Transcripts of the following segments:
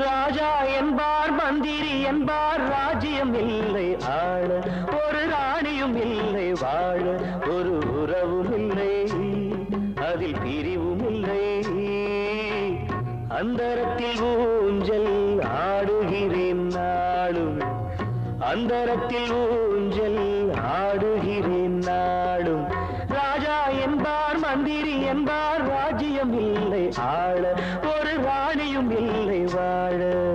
ராஜா என்பார் மந்திரி என்பார் ராஜ்யம் இல்லை ஆள ஒரு ராணியும் இல்லை வாழ ஒரு உறவும் இல்லை அதில் பிரிவும் இல்லை. அந்தரத்தில் ஊஞ்சல் ஆடுகிறேன் நாளும் அந்தரத்தில் ஊஞ்சல் ஆடுகிறேன் ஆள. ஒரு ராணியும் இல்லை வாழ.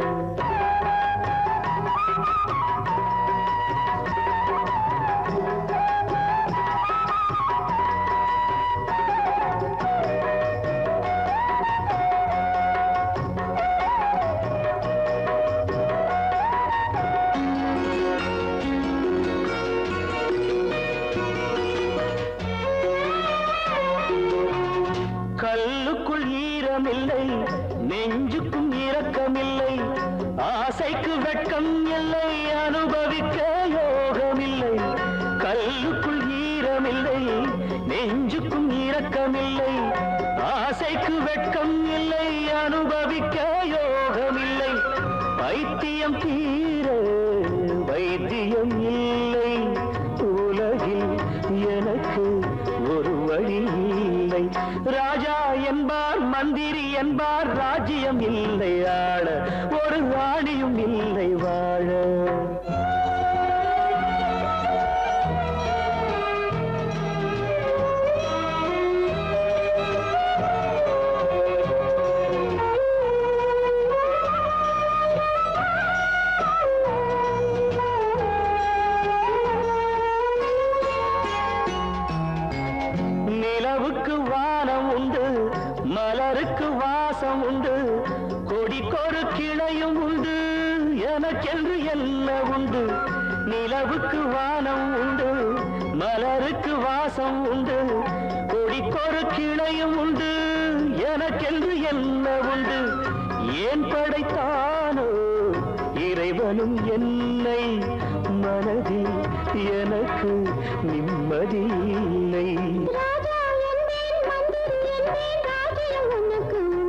கல்லுக்குள் ஈரமில்லை நெஞ்சுக்கும் இரக்கமில்லை ஆசைக்கு வெட்கம் இல்லை அனுபவிக்க யோகமில்லை. கல்லுக்குள் ஈரமில்லை நெஞ்சுக்கும் இரக்கமில்லை ஆசைக்கு வெட்கம் இல்லை அனுபவிக்க யோகமில்லை. பைத்தியம் தீர வைத்தியம் இல்லை. ராஜா என்பார் மந்திரி என்பார் ராஜ்யம் இல்லை ஆள. ஒரு ராணியும் இல்லை வாழ. வாசம் உண்டு. கொடிக்கொரு கிளையும் உண்டு. எனக்கென்று எல்லாம் உண்டு. நிலவுக்கு வானம் உண்டு. மலருக்கு வாசம் உண்டு. கொடிக்கொரு கிளையும் உண்டு. எனக்கென்று எல்லாம் உண்டு. ஏன் படைத்தானோ? இறைவனும் என்னை மனதில் எனக்கு நிம்மதியில்லை ராஜா உனக்கு